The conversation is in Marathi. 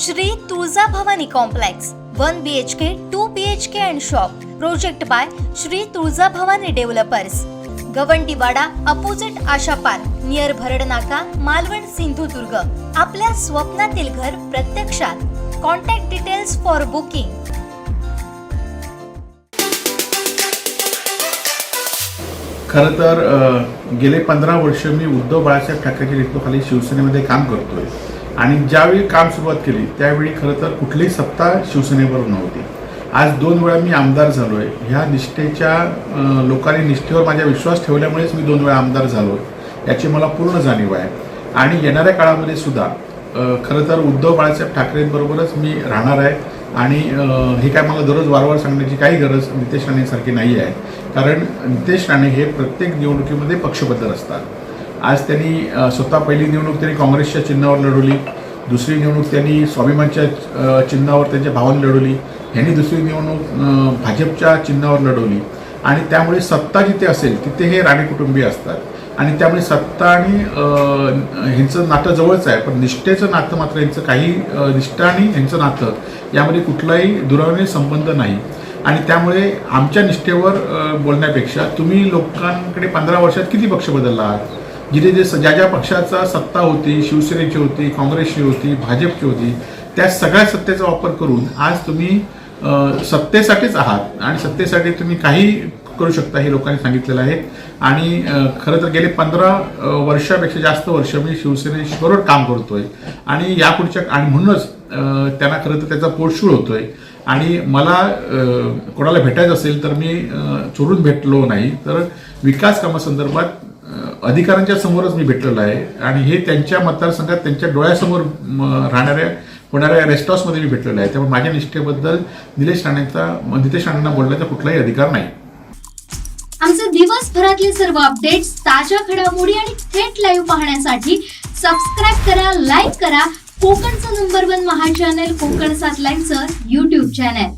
Shri Tuljabhavani complex one B H K two B H K and shop project by Shri Tuljabhavani developers Gawandiwada opposite Asha park near Bharad Naka Malvan Sindhudurg. आपल्या स्वप्नातील घर प्रत्यक्षात. कॉन्टॅक्ट डिटेल्स फॉर बुकिंग खरं तर गेले पंधरा वर्ष मी उद्धव बाळासाहेब ठाकरेच्या नेतृत्वाखाली शिवसेनेमध्ये काम करतोय. आणि ज्यावेळी काम सुरुवात केली त्यावेळी खरं तर कुठलीही सत्ता शिवसेनेवर नव्हती. आज दोन वेळा मी आमदार झालो आहे ह्या निष्ठेच्या लोकांनी निष्ठेवर माझा विश्वास ठेवल्यामुळेच मी दोन वेळा आमदार झालोय. याची मला पूर्ण जाणीव आहे. आणि येणाऱ्या काळामध्ये सुद्धा खरं तर उद्धव बाळासाहेब ठाकरेंबरोबरच मी राहणार आहे. आणि हे काय मला दररोज वारंवार सांगण्याची काही गरज नितेश राणेसारखी नाही आहे कारण नितेश राणे हे प्रत्येक निवडणुकीमध्ये पक्षबद्ध असतात. आज त्यांनी स्वतः पहिली निवडणूक त्यांनी काँग्रेसच्या चिन्हावर लढवली दुसरी निवडणूक त्यांनी स्वाभिमानच्या चिन्हावर त्यांच्या भावाने लढवली ह्यांनी दुसरी निवडणूक भाजपच्या चिन्हावर लढवली. आणि त्यामुळे सत्ता जिथे असेल तिथे हे राणे कुटुंबीय असतात. आणि त्यामुळे सत्ता आणि ह्यांचं नातं जवळच आहे पण निष्ठेचं नातं मात्र यांचं काही निष्ठा आणि ह्यांचं नातं यामध्ये कुठलाही दुरावणे संबंध नाही. आणि त्यामुळे आमच्या निष्ठेवर बोलण्यापेक्षा तुम्ही लोकांकडे पंधरा वर्षात किती पक्ष बदलला आहात? जिथे जे ज्या ज्या पक्षाचा सत्ता होती शिवसेनेची होती काँग्रेसची होती भाजपची होती त्या सगळ्या सत्तेचा वापर करून आज तुम्ही सत्तेसाठीच आहात आणि सत्तेसाठी तुम्ही काही करू शकता हे लोकांनी सांगितलेलं आहे. आणि खरं तर गेले पंधरा वर्षापेक्षा जास्त वर्ष मी शिवसेनेबरोबर काम करतोय. आणि यापुढच्या आणि म्हणूनच त्यांना खरं तर त्याचा पोटशूळ होतोय. आणि मला कोणाला भेटायचं असेल तर मी चोरून भेटलो नाही. तर विकास कामासंदर्भात अधिकाऱ्यांच्या समोरच मी भेटलेलो आहे. आणि हे त्यांच्या मतदारसंघात त्यांच्या डोळ्यासमोर राहणाऱ्या होणाऱ्या रेस्ट हाऊसमध्ये मी भेटलेलो आहे. त्यामुळे माझ्या निष्ठेबद्दल निलेश राणेंचा नितेश राणेंना बोलण्याचा कुठलाही अधिकार नाही. आमचे दिवसभरातले सर्व अपडेट्स ताज्या घडामोडी आणि थेट लाईव्ह पाहण्यासाठी सबस्क्राईब करा लाईक करा. कोकणचं नंबर वन महा चॅनल कोकण सात लाईनचं युट्यूब चॅनल